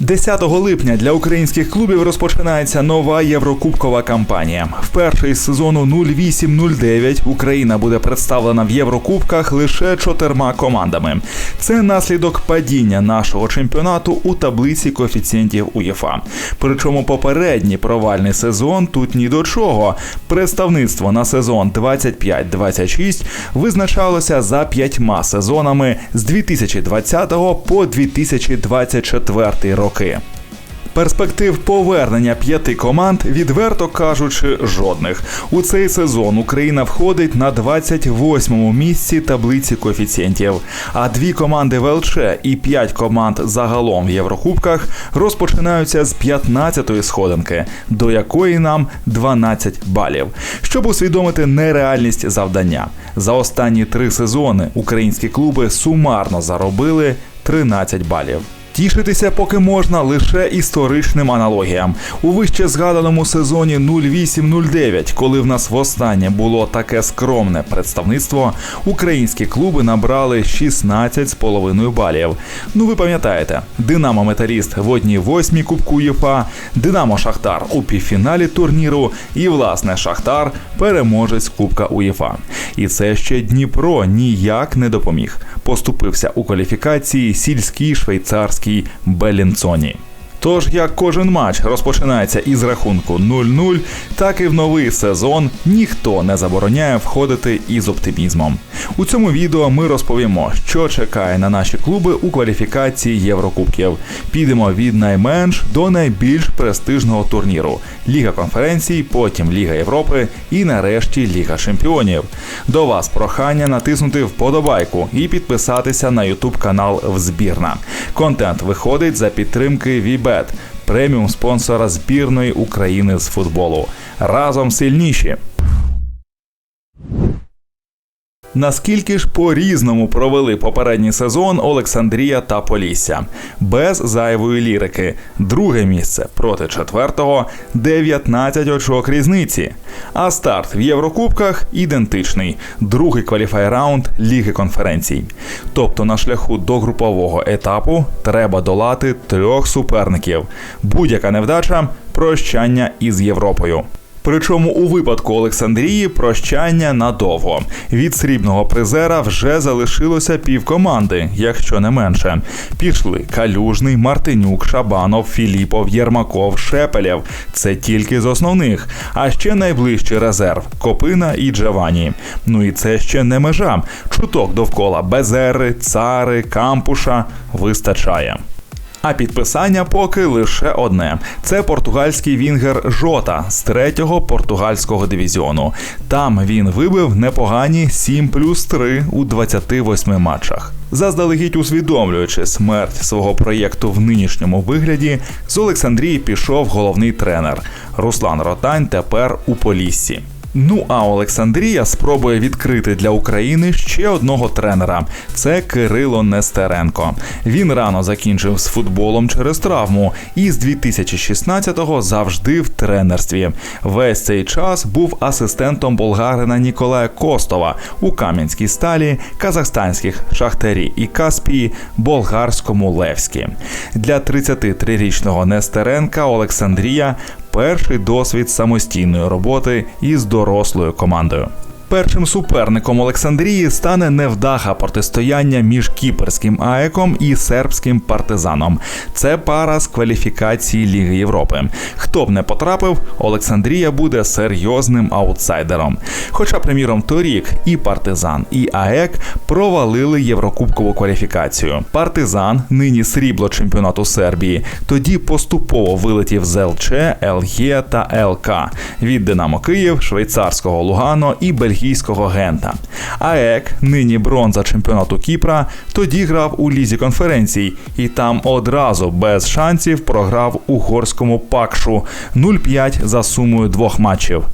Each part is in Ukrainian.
10 липня для українських клубів розпочинається нова єврокубкова кампанія. Вперше із сезону 08-09 Україна буде представлена в Єврокубках лише чотирма командами. Це наслідок падіння нашого чемпіонату у таблиці коефіцієнтів УЄФА. Причому попередній провальний сезон тут ні до чого. Представництво на сезон 25-26 визначалося за п'ятьма сезонами з 2020 по 2024 роки. Перспектив повернення п'яти команд, відверто кажучи, жодних. У цей сезон Україна входить на 28-му місці таблиці коефіцієнтів. А дві команди ВЛЧ і п'ять команд загалом в Єврокубках розпочинаються з 15-ї сходинки, до якої нам 12 балів. Щоб усвідомити нереальність завдання, за останні три сезони українські клуби сумарно заробили 13 балів. Тішитися поки можна лише історичним аналогіям. У вище згаданому сезоні 08-09, коли в нас востаннє було таке скромне представництво, українські клуби набрали 16,5 балів. Ну ви пам'ятаєте, Динамо Металіст в одній восьмій Кубку ЄФА, Динамо Шахтар у півфіналі турніру і власне Шахтар переможець Кубка УЄФА. І це ще Дніпро ніяк не допоміг. Поступився у кваліфікації сільський швейцарський Белінцоні. Тож як кожен матч розпочинається із рахунку 0-0, так і в новий сезон ніхто не забороняє входити із оптимізмом. У цьому відео ми розповімо, що чекає на наші клуби у кваліфікації Єврокубків. Підемо від найменш до найбільш престижного турніру Ліга конференцій, потім Ліга Європи і нарешті Ліга Чемпіонів. До вас прохання натиснути вподобайку і підписатися на YouTube канал Взбірна. Контент виходить за підтримки Вібет, преміум спонсора збірної України з футболу. Разом сильніші. Наскільки ж по-різному провели попередній сезон Олександрія та Полісся без зайвої лірики. Друге місце проти четвертого 19 очок різниці. А старт в Єврокубках ідентичний. Другий кваліфай раунд Ліги конференцій. Тобто на шляху до групового етапу треба долати трьох суперників. Будь-яка невдача прощання із Європою. Причому у випадку Олександрії прощання надовго. Від срібного призера вже залишилося півкоманди, якщо не менше. Пішли Калюжний, Мартинюк, Шабанов, Філіпов, Єрмаков, Шепелєв. Це тільки з основних. А ще найближчий резерв Копина і Джавані. Ну і це ще не межа. Чуток довкола Безери, Цари, Кампуша вистачає. А підписання поки лише одне: це португальський вінгер Жота з третього португальського дивізіону. Там він вибив непогані 7 плюс 3 у 28 матчах. Заздалегідь усвідомлюючи смерть свого проєкту в нинішньому вигляді, з Олександрії пішов головний тренер Руслан Ротань. Тепер у Поліссі. Ну а Олександрія спробує відкрити для України ще одного тренера. Це Кирило Нестеренко. Він рано закінчив з футболом через травму і з 2016-го завжди в тренерстві. Весь цей час був асистентом болгарина Ніколая Костова у Кам'янській сталі, казахстанських шахтарі і Каспії, болгарському Левські. Для 33-річного Нестеренка Олександрія перший досвід самостійної роботи із дорослою командою. Першим суперником Олександрії стане невдаха протистояння між кіперським аеком і сербським партизаном. Це пара з кваліфікації Ліги Європи. Хто б не потрапив, Олександрія буде серйозним аутсайдером. Хоча, приміром, торік і партизан, і АЕК провалили єврокубкову кваліфікацію. Партизан, нині срібло чемпіонату Сербії, тоді поступово вилетів з ЛЧ, ЛГ та ЛК від Динамо Київ, швейцарського Лугано і бельгійського Гента. АЕК, нині бронза чемпіонату Кіпра, тоді грав у лізі конференцій і там одразу без шансів програв угорському пакшу 0-5 за сумою двох матчів.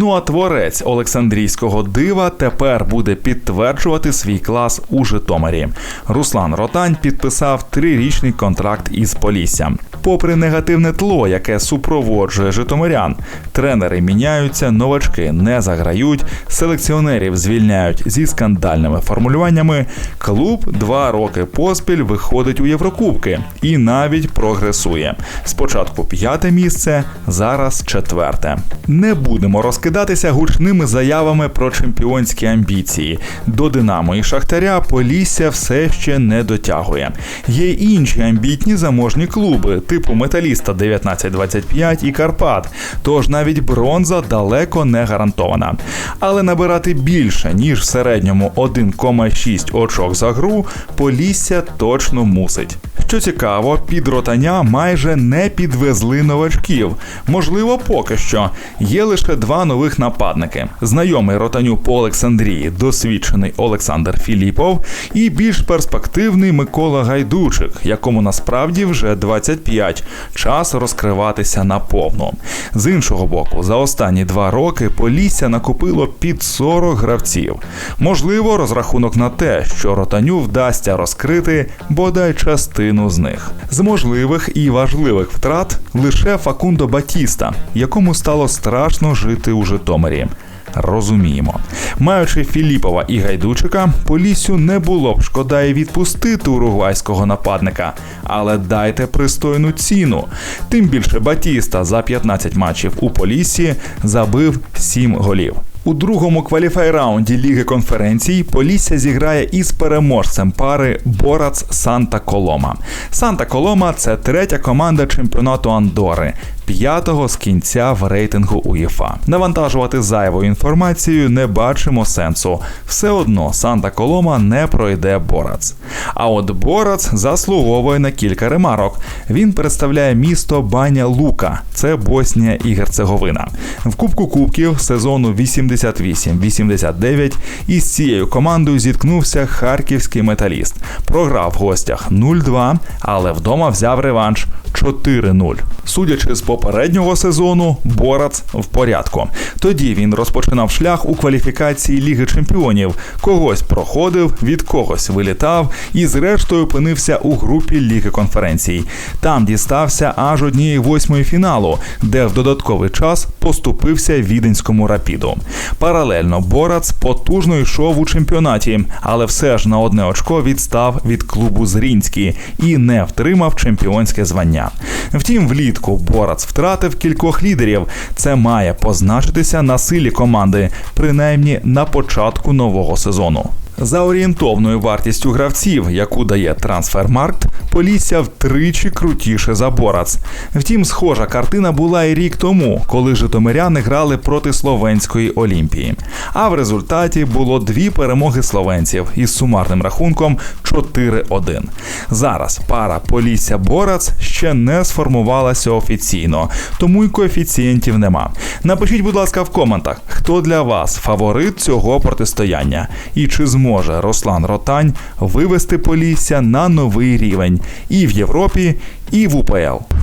Ну а творець Олександрійського дива тепер буде підтверджувати свій клас у Житомирі. Руслан Ротань підписав трирічний контракт із Поліссям. Попри негативне тло, яке супроводжує житомирян, тренери міняються, новачки не заграють, селекціонерів звільняють зі скандальними формулюваннями. Клуб два роки поспіль виходить у Єврокубки і навіть прогресує. Спочатку п'яте місце, зараз четверте. Не будемо розкидатися гучними заявами про чемпіонські амбіції. До Динамо і Шахтаря Полісся все ще не дотягує. Є інші амбітні заможні клуби, типу Металіста 1925 і Карпат. Тож навіть бронза далеко не гарантована. Але набирати більше ніж в середньому 1,6 очок за гру Полісся точно мусить. Що цікаво, під ротання майже не підвезли новачків. Можливо, поки що. Є лише два нових нападники: знайомий ротаню Олександрії, досвідчений Олександр Філіпов, і більш перспективний Микола Гайдучик, якому насправді вже 25. Час розкриватися наповну. З іншого боку, за останні два роки Полісся накопило під 40 гравців. Можливо, розрахунок на те, що ротаню вдасться розкрити бодай частину з них. З можливих і важливих втрат лише Факундо Батіста, якому стало страшно жити у Житомирі. Розуміємо, маючи Філіпова і Гайдучика, Поліссю не було б шкода і відпустити уругвайського нападника, але дайте пристойну ціну. Тим більше Батіста за 15 матчів у Поліссі забив 7 голів. У другому кваліфай-раунді Ліги конференцій Полісся зіграє із переможцем пари Борац Санта Колома. Санта Колома це третя команда чемпіонату Андори, п'ятого з кінця в рейтингу УЄФА. Навантажувати зайвою інформацією не бачимо сенсу. Все одно Санта Колома не пройде Борац. А от Борац заслуговує на кілька ремарок. Він представляє місто Баня Лука, це Боснія і Герцеговина. В Кубку Кубків сезону 88-89 із цією командою зіткнувся харківський металіст. Програв в гостях 0-2, але вдома взяв реванш 4-0. Судячи з попереднього сезону, Борац в порядку. Тоді він розпочинав шлях у кваліфікації Ліги Чемпіонів. Когось проходив, від когось вилітав і, зрештою, опинився у групі Ліги конференцій. Там дістався аж однієї восьмої фіналу, де в додатковий час поступився віденському рапіду. Паралельно Борац потужно йшов у чемпіонаті, але все ж на одне очко відстав від клубу Зрінський і не втримав чемпіонське звання. Втім, влітку Борац втратив кількох лідерів. Це має позначитися на силі команди, принаймні на початку нового сезону. За орієнтовною вартістю гравців, яку дає трансфермаркт, Полісся втричі крутіше за Борац. Втім, схожа картина була і рік тому, коли житомиряни грали проти словенської Олімпії. А в результаті було дві перемоги словенців із сумарним рахунком 4-1. Зараз пара Полісся Борац ще не сформувалася офіційно, тому й коефіцієнтів нема. Напишіть, будь ласка, в коментах, хто для вас фаворит цього протистояння і чи зможе Руслан Ротань вивести Полісся на новий рівень і в Європі, і в УПЛ.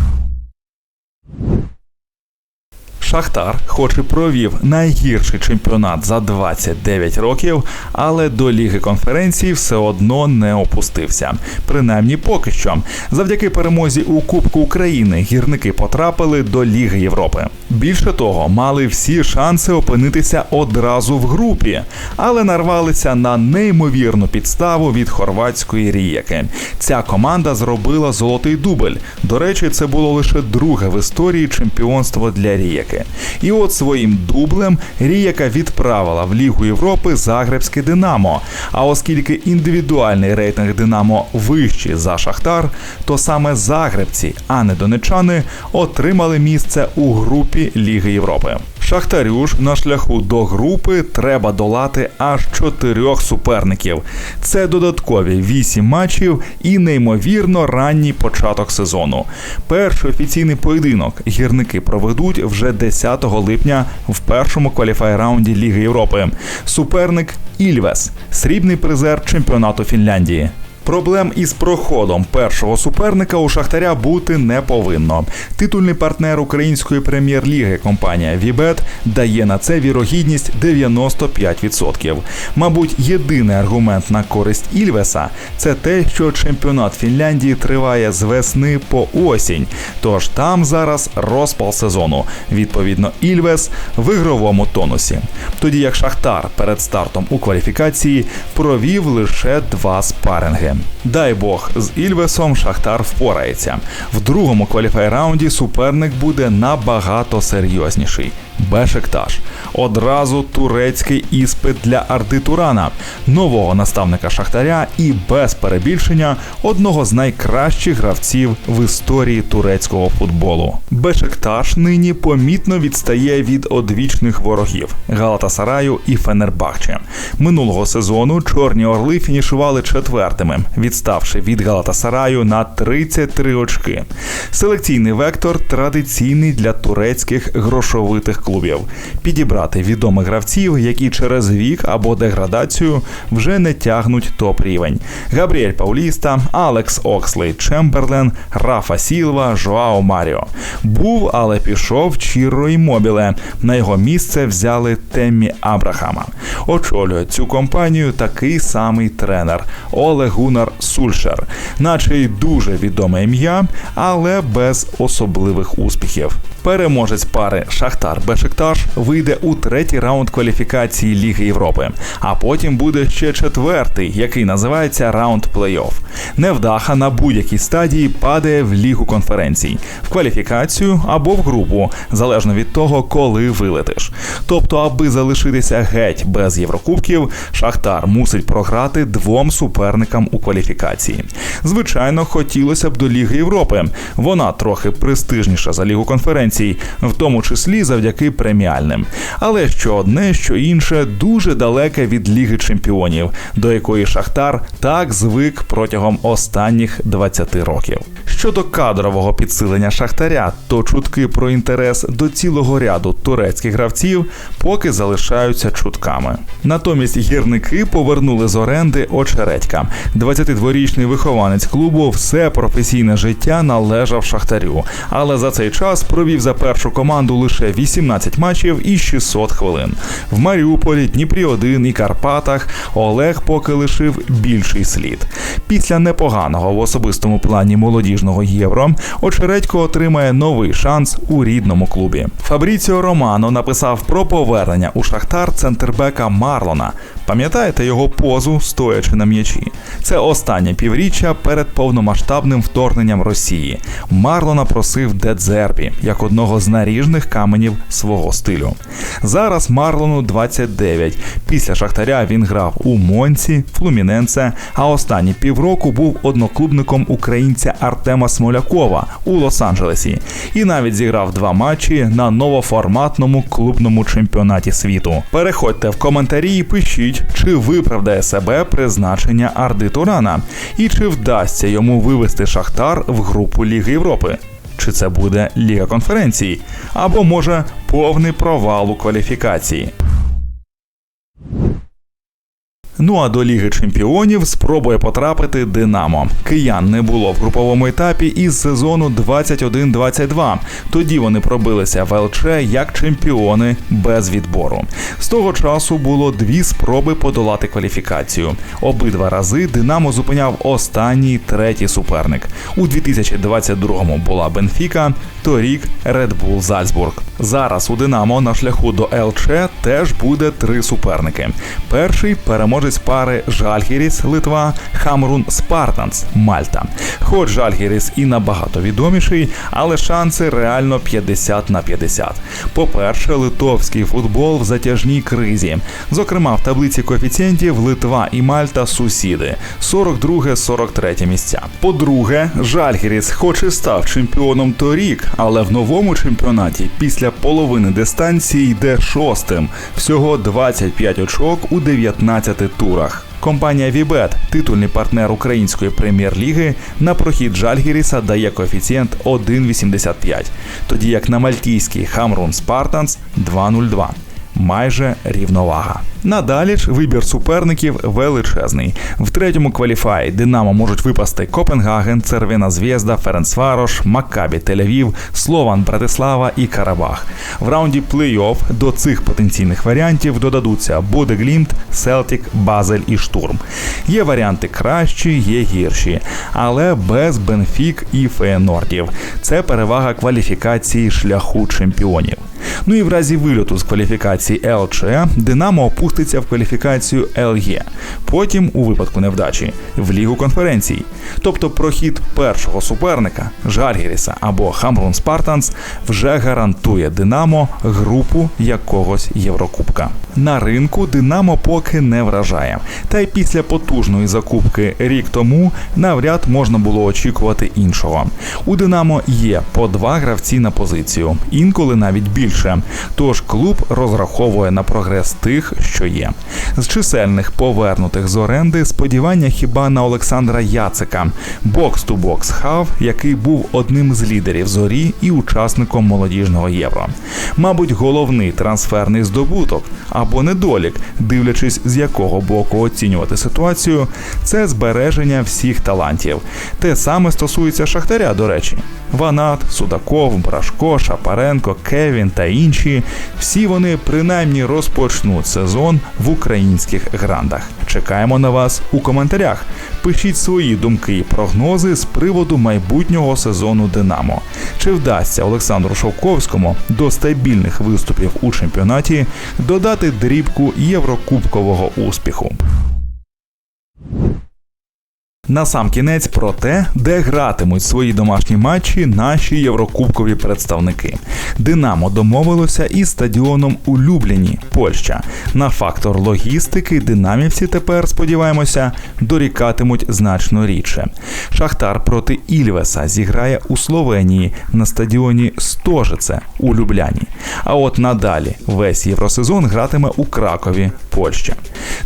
Шахтар, хоч і провів найгірший чемпіонат за 29 років, але до Ліги конференцій все одно не опустився. Принаймні поки що. Завдяки перемозі у Кубку України гірники потрапили до Ліги Європи. Більше того, мали всі шанси опинитися одразу в групі, але нарвалися на неймовірну підставу від хорватської рієки. Ця команда зробила золотий дубль. До речі, це було лише друге в історії чемпіонство для рієки. І от своїм дублем Ріяка відправила в Лігу Європи Загребське Динамо. А оскільки індивідуальний рейтинг Динамо вищий за Шахтар, то саме Загребці, а не донечани, отримали місце у групі Ліги Європи. Шахтарю ж на шляху до групи треба долати аж чотирьох суперників. Це додаткові вісім матчів і неймовірно ранній початок сезону. Перший офіційний поєдинок гірники проведуть вже 10 липня в першому кваліфай-раунді Ліги Європи. Суперник Ільвес, срібний призер чемпіонату Фінляндії. Проблем із проходом першого суперника у Шахтаря бути не повинно. Титульний партнер української прем'єр-ліги компанія Вібет дає на це вірогідність 95%. Мабуть, єдиний аргумент на користь Ільвеса це те, що чемпіонат Фінляндії триває з весни по осінь. Тож там зараз розпал сезону. Відповідно, Ільвес в ігровому тонусі. Тоді як Шахтар перед стартом у кваліфікації провів лише два спаринги. Дай Бог, з Ільвесом Шахтар впорається. В другому кваліфай-раунді суперник буде набагато серйозніший. Бешикташ. Одразу турецький іспит для Арди Турана, нового наставника Шахтаря і без перебільшення одного з найкращих гравців в історії турецького футболу. Бешикташ нині помітно відстає від одвічних ворогів Галатасараю і Фенербахче. Минулого сезону Чорні Орли фінішували четвертими, відставши від Галатасараю на 33 очки. Селекційний вектор традиційний для турецьких грошовитих клубів підібрати відомих гравців, які через вік або деградацію вже не тягнуть топ рівень. Габріель Пауліста, Алекс Окслей, Чемберлен, Рафа Сілва, Жоао Маріо. Був, але пішов Чірро Мобіле. На його місце взяли Теммі Абрахама. Очолює цю компанію такий самий тренер Олег Гунар Сульшер, наче й дуже відоме ім'я, але без особливих успіхів. Переможець пари Шахтар Бешикташ вийде у третій раунд кваліфікації Ліги Європи, а потім буде ще четвертий, який називається раунд плей-офф. Невдаха на будь-якій стадії падає в лігу конференцій, в кваліфікацію або в групу, залежно від того, коли вилетиш. Тобто, аби залишитися геть без Єврокубків, Шахтар мусить програти двом суперникам у кваліфікації. Звичайно, хотілося б до Ліги Європи. Вона трохи престижніша за Лігу конференцій, в тому числі завдяки преміальним. Але що одне, що інше дуже далеке від Ліги Чемпіонів, до якої Шахтар так звик протягом останніх 20 років. Щодо кадрового підсилення Шахтаря, то чутки про інтерес до цілого ряду турецьких гравців поки залишаються чутками. Натомість гірники повернули з оренди очередька. 22-річний вихованець клубу все професійне життя належав Шахтарю, але за цей час провів за першу команду лише 18 матчів і 600 хвилин. В Маріуполі, Дніпрі 1 і Карпатах Олег поки лишив більший слід. Після непоганого в особистому плані молодіжного євро Очередько отримає новий шанс у рідному клубі. Фабріціо Романо написав про повернення у Шахтар центрбека Марлона. Пам'ятаєте його позу, стоячи на м'ячі? Це останнє півріччя перед повномасштабним вторгненням Росії. Марлона просив Дедзербі як одного з наріжних каменів свого стилю. Зараз Марлону 29. Після Шахтаря він грав у Монці, Флуміненце, а останні півроку був одноклубником українця Артема Смолякова у Лос-Анджелесі і навіть зіграв два матчі на новоформатному клубному чемпіонаті світу. Переходьте в коментарі і пишіть, чи виправдає себе призначення Арди Турана, і чи вдасться йому вивести Шахтар в групу Ліги Європи. Чи це буде Ліга конференції, або може повний провал у кваліфікації. Ну а до Ліги Чемпіонів спробує потрапити Динамо. Киян не було в груповому етапі із сезону 21-22. Тоді вони пробилися в ЛЧ як чемпіони без відбору. З того часу було дві спроби подолати кваліфікацію. Обидва рази Динамо зупиняв останній третій суперник. У 2022-му була Бенфіка, торік Bull Зальцбург. Зараз у Динамо на шляху до ЛЧ теж буде три суперники. Перший переможець пари Жальгіріс Литва, Хамрун Спартанс Мальта. Хоч Жальгіріс і набагато відоміший, але шанси реально 50 на 50. По-перше, литовський футбол в затяжній кризі. Зокрема, в таблиці коефіцієнтів Литва і Мальта сусіди 42-43 місця. По-друге, Жальгіріс, хоч і став чемпіоном торік, але в новому чемпіонаті після половини дистанції йде шостим. Всього 25 очок у 19 турах. Компанія Вібет, титульний партнер української прем'єр-ліги, на прохід Жальгіріса дає коефіцієнт 1,85, тоді як на мальтійський Хамрун Спартанс 2,02. Майже рівновага. Надалі ж вибір суперників величезний. В третьому кваліфаї Динамо можуть випасти Копенгаген, Цервина Звєзда, Ференцварош, Маккабі Тель-Авів, Слован Братислава і Карабах. В раунді плей-офф до цих потенційних варіантів додадуться Бодеглімт, Селтік, Базель і Штурм. Є варіанти кращі, є гірші, але без Бенфік і Феєнордів. Це перевага кваліфікації шляху чемпіонів. Ну і в разі вильоту з кваліфікації ЛЧ Динамо опуститься в кваліфікацію ЛЄ, потім, у випадку невдачі, в Лігу конференцій. Тобто прохід першого суперника Жальгіріса або Хамрун Спартанс вже гарантує Динамо групу якогось Єврокубка. На ринку Динамо поки не вражає. Та й після потужної закупки рік тому навряд можна було очікувати іншого. У Динамо є по два гравці на позицію, інколи навіть більше. Тож клуб розраховує на прогрес тих, що є. З чисельних повернутих з оренди сподівання хіба на Олександра Яцика, бокс-ту-бокс хав, який був одним з лідерів зорі і учасником молодіжного євро. Мабуть, головний трансферний здобуток або недолік, дивлячись з якого боку оцінювати ситуацію, це збереження всіх талантів. Те саме стосується Шахтаря, до речі. Ванат, Судаков, Брашко, Шапаренко, Кевін та інші всі вони принаймні розпочнуть сезон в українських грандах. Чекаємо на вас у коментарях. Пишіть свої думки і прогнози з приводу майбутнього сезону Динамо. Чи вдасться Олександру Шовковському до стабільних виступів у чемпіонаті додати дрібку єврокубкового успіху? На сам кінець про те, де гратимуть свої домашні матчі наші єврокубкові представники. Динамо домовилося із стадіоном у Любліні, Польща. На фактор логістики динамівці тепер, сподіваємося, дорікатимуть значно рідше. Шахтар проти Ільвеса зіграє у Словенії на стадіоні Стожице у Любляні. А от надалі весь євросезон гратиме у Кракові, Польща.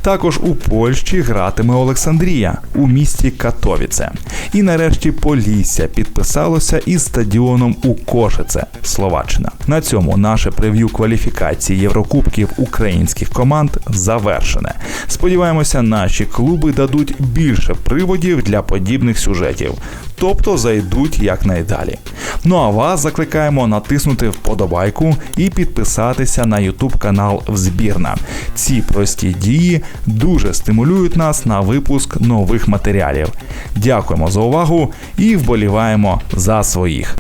Також у Польщі гратиме Олександрія у місті Катовіце. І нарешті Полісся підписалося із стадіоном у Кошице, Словаччина. На цьому наше прев'ю кваліфікації Єврокубків українських команд завершене. Сподіваємося, наші клуби дадуть більше приводів для подібних сюжетів, тобто зайдуть якнайдалі. Ну а вас закликаємо натиснути вподобайку і підписатися на YouTube канал Взбірна. Ці прості дії дуже стимулюють нас на випуск нових матеріалів. Дякуємо за увагу і вболіваємо за своїх.